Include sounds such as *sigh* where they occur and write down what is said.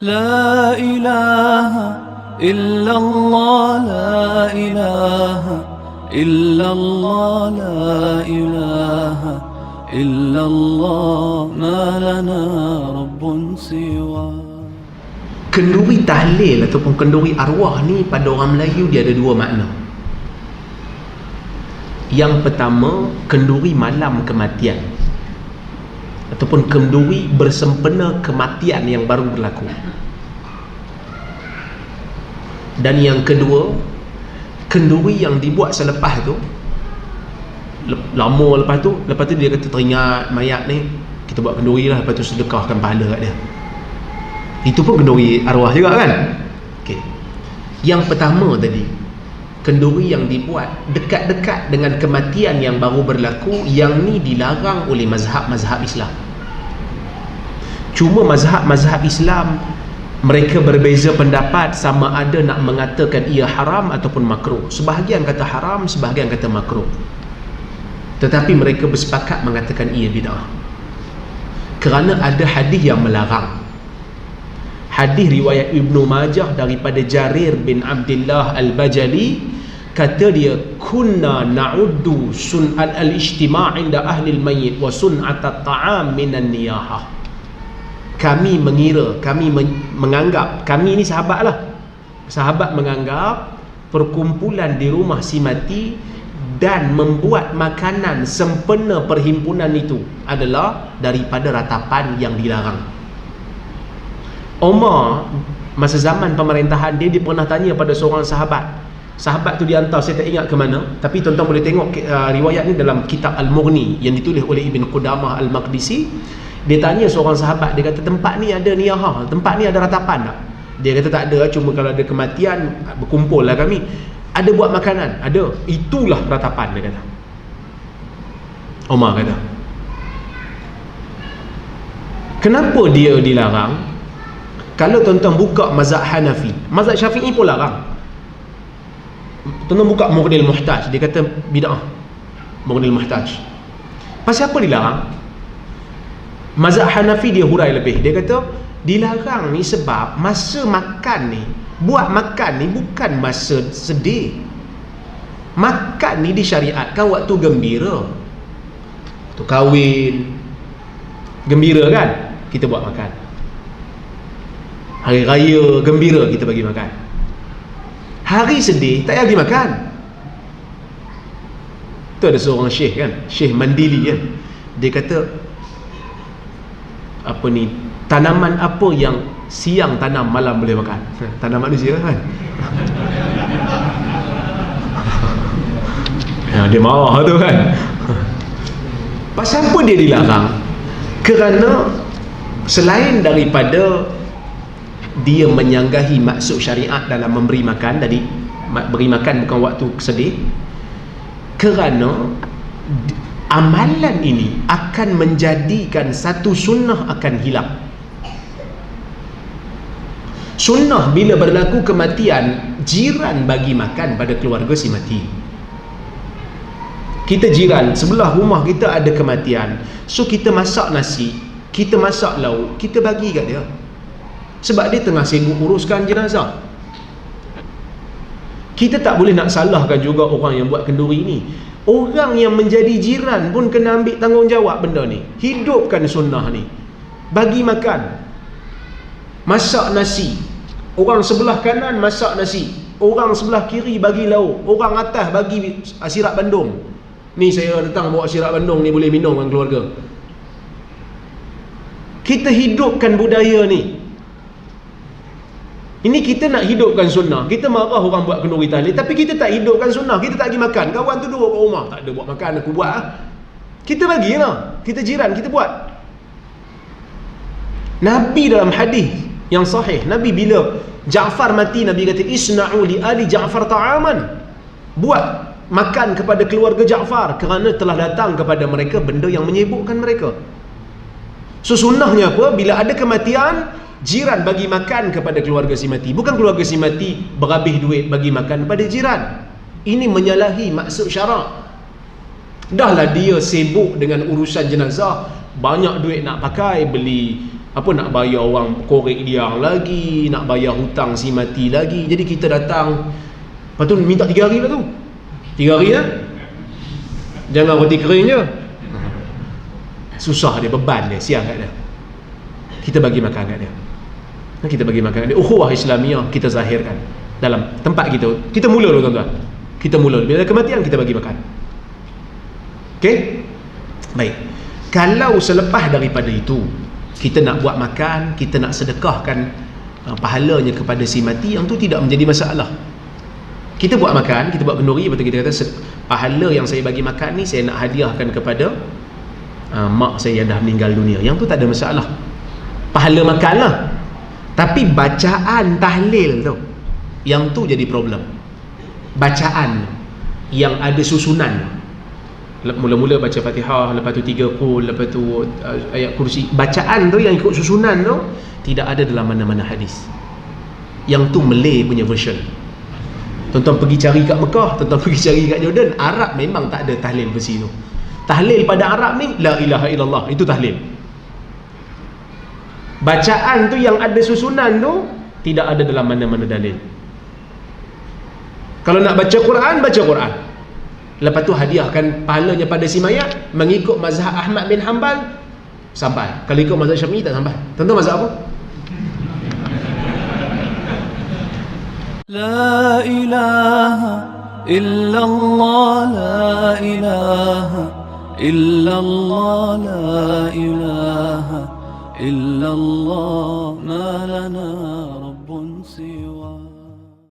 لا إله إلا الله لا إله إلا الله لا إله إلا الله ما لنا رب سوى Kenduri tahlil ataupun kenduri arwah ni pada orang Melayu dia ada dua makna. Yang pertama, kenduri malam kematian. Ataupun kenduri bersempena kematian yang baru berlaku. Dan yang kedua, kenduri yang dibuat selepas tu lama lepas tu, lepas tu dia kata teringat mayat ni, kita buat kenduri lah, lepas tu sedekahkan pahala kat dia. Itu pun kenduri arwah juga kan? Okey. Yang pertama tadi, kenduri yang dibuat dekat-dekat dengan kematian yang baru berlaku, yang ni dilarang oleh mazhab-mazhab Islam. Cuma mazhab-mazhab Islam mereka berbeza pendapat sama ada nak mengatakan ia haram ataupun makruh. Sebahagian kata haram, sebahagian kata makruh. Tetapi mereka bersepakat mengatakan ia bid'ah. Kerana ada hadis yang melarang hadis riwayat Ibnu Majah daripada Jarir bin Abdullah Al-Bajali kata dia kunna na'uddu sun'at al-ijtima' inda ahli al-mayyit wa sun'at at-ta'am minan niyahah. Kami mengira kami men- menganggap kami ni sahabat lah sahabat menganggap perkumpulan di rumah si mati dan membuat makanan sempena perhimpunan itu adalah daripada ratapan yang dilarang Omar masa zaman pemerintahan dia dia pernah tanya pada seorang sahabat. Sahabat tu dihantar saya tak ingat ke mana tapi tuan-tuan boleh tengok uh, riwayat ni dalam kitab Al-Mughni yang ditulis oleh Ibn Qudamah Al-Maqdisi. Dia tanya seorang sahabat dia kata tempat ni ada niyahah tempat ni ada ratapan tak? Dia kata tak ada cuma kalau ada kematian berkumpul lah kami. Ada buat makanan? Ada. Itulah ratapan dia kata. Omar kata. Kenapa dia dilarang kalau tuan-tuan buka mazhab Hanafi mazhab Syafi'i pun larang. Tuan-tuan buka Mughnil Muhtaj dia kata bid'ah. Mughnil Muhtaj. Pasal apa dilarang? Mazhab Hanafi dia hurai lebih. Dia kata dilarang ni sebab masa makan ni buat makan ni bukan masa sedih. Makan ni disyariatkan waktu gembira. Tu kahwin. Gembira kan? Kita buat makan Hari raya gembira kita bagi makan. Hari sedih tak payah bagi makan. Tu ada seorang syekh kan? Syekh Mandili kan? Dia kata Apa ni Tanaman apa yang Siang tanam malam boleh makan? Tanam manusia kan? *laughs* Ya, Dia marah tu kan? Pasal apa dia dilarang? Kerana Selain daripada dia menyanggahi maksud syariat dalam memberi makan tadi beri makan bukan waktu sedih kerana amalan ini akan menjadikan satu sunnah akan hilang. Sunnah bila berlaku kematian jiran bagi makan pada keluarga si mati. Kita jiran sebelah rumah kita ada kematian. So kita masak nasi kita masak lauk kita bagi kat dia sebab dia tengah sibuk uruskan jenazah. Kita tak boleh nak salahkan juga orang yang buat kenduri ni orang yang menjadi jiran pun kena ambil tanggungjawab benda ni. Hidupkan sunnah ni. Bagi makan. Masak nasi. Orang sebelah kanan masak nasi. Orang sebelah kiri bagi lauk. Orang atas bagi sirap bandung. Ni saya datang bawa sirap bandung ni boleh minum dengan keluarga. Kita hidupkan budaya ni ini kita nak hidupkan sunnah. Kita marah orang buat kenduri tahlil. Tapi kita tak hidupkan sunnah. Kita tak pergi makan. Kawan tu duduk kat rumah. Tak ada buat makan. Aku buat lah. Kita bagilah. Kita jiran. Kita buat. Nabi dalam hadis yang sahih. Nabi bila Ja'far mati. Nabi kata. Isna'u li ali Ja'far ta'aman. Buat makan kepada keluarga Ja'far. Kerana telah datang kepada mereka benda yang menyebukkan mereka. So sunnahnya apa? Bila ada kematian jiran bagi makan kepada keluarga si mati. Bukan keluarga si mati berhabis duit bagi makan kepada jiran. Ini menyalahi maksud syarak. Dahlah dia sibuk dengan urusan jenazah. Banyak duit nak pakai beli apa nak bayar orang korek dia lagi nak bayar hutang si mati lagi. Jadi kita datang lepas tu minta tiga hari lah tu. Tiga hari lah jangan roti kering je. Susah dia beban dia siang kat dia. Kita bagi makan kat dia kita bagi makan kat dia ukhuwah Islamiah kita zahirkan. Dalam tempat kita. Kita mula dulu tuan-tuan. Kita mula bila ada kematian kita bagi makan. Ok baik. Kalau selepas daripada itu kita nak buat makan kita nak sedekahkan uh, pahalanya kepada si mati yang tu tidak menjadi masalah. Kita buat makan kita buat kenduri lepas kita kata "Se- pahala yang saya bagi makan ni saya nak hadiahkan kepada uh, mak saya yang dah meninggal dunia. Yang tu tak ada masalah. Pahala makan lah tapi bacaan tahlil tu yang tu jadi problem. Bacaan yang ada susunan. Mula-mula baca Fatihah lepas tu tiga qul lepas tu uh, ayat kursi. Bacaan tu yang ikut susunan tu tidak ada dalam mana-mana hadis. Yang tu Malay punya version. Tuan-tuan pergi cari kat Mekah tuan-tuan *laughs* pergi cari kat Jordan Arab memang tak ada tahlil versi tu. Tahlil pada Arab ni la ilaha illallah itu tahlil bacaan tu yang ada susunan tu tidak ada dalam mana-mana dalil. Kalau nak baca Quran baca Quran. Lepas tu hadiahkan pahalanya pada si mayat mengikut mazhab Ahmad bin Hanbal sampai. Kalau ikut mazhab Syafi'i tak sampai. Tentu mazhab apa? La ilaha illallah la ilaha illallah la ilaha إلا الله ما لنا رب سوى